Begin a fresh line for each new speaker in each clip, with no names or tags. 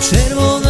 Czerwona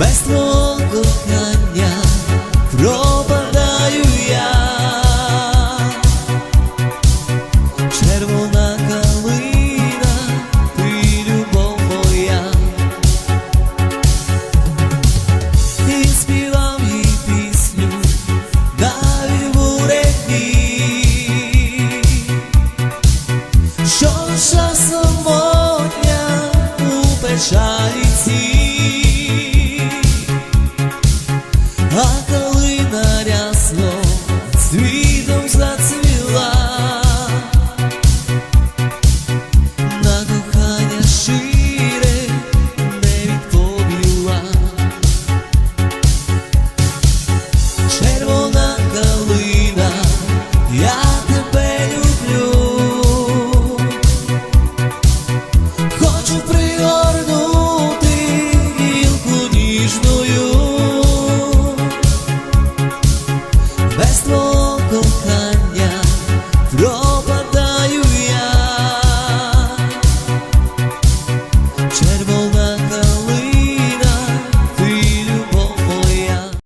без твого кохання пропадаю я, червона калина, ти любов моя, ти співав їй пісню, далі в уребі, що часом самотня у печалі.